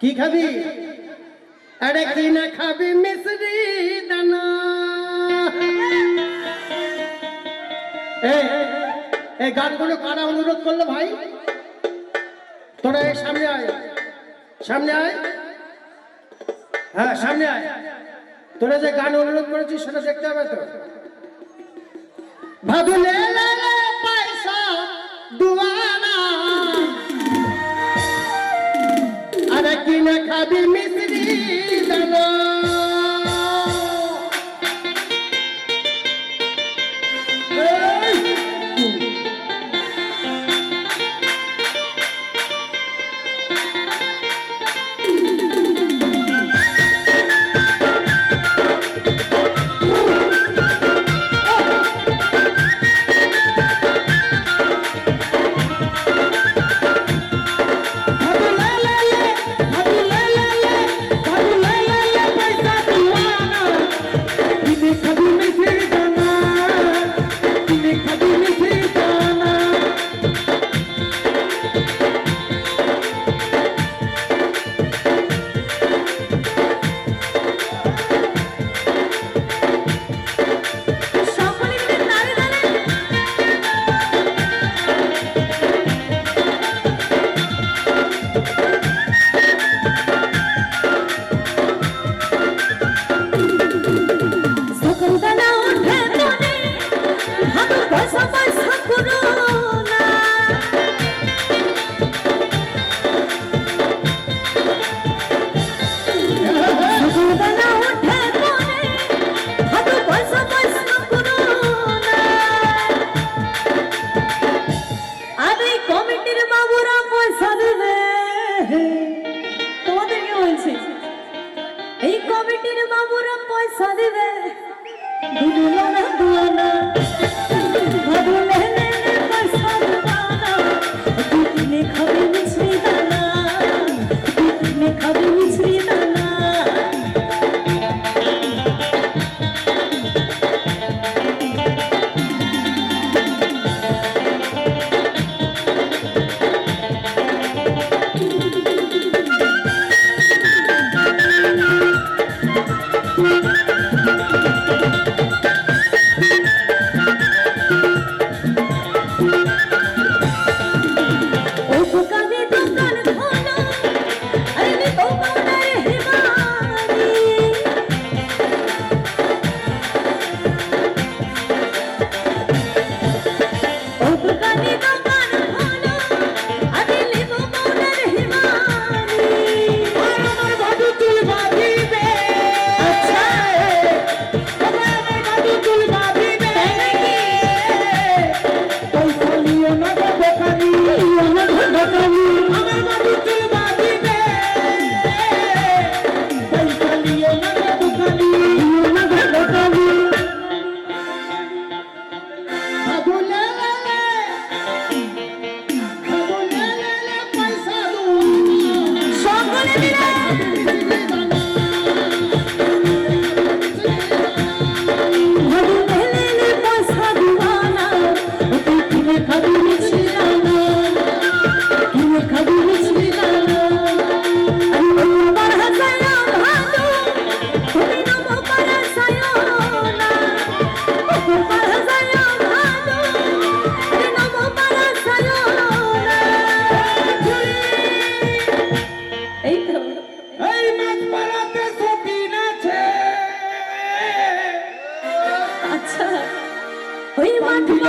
কি খাবি? আরে খাবি মিশ্রি দানা? এই গানগুলো কারা অনুরোধ করল ভাই? তোরা সামনে আয়। সামনে আয়। হ্যাঁ সামনে আয়। তোরা যে গান অনুরোধ করেছিস সেটা দেখতে হবে তো। ভাবুলে I be me কমিটির বাবুরা পয়সা দেবে। তোমাদেরকে বলছি এই কমিটির বাবুরা পয়সা দেবে। দুলনা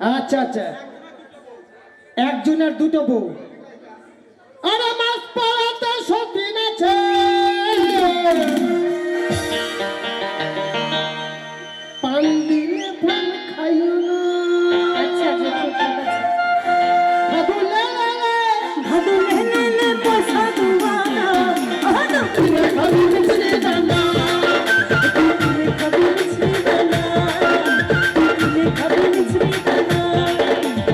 আচ্ছা আচ্ছা। একজনের দুটো বউ। আরে মাছ পাড়াতে সত্যি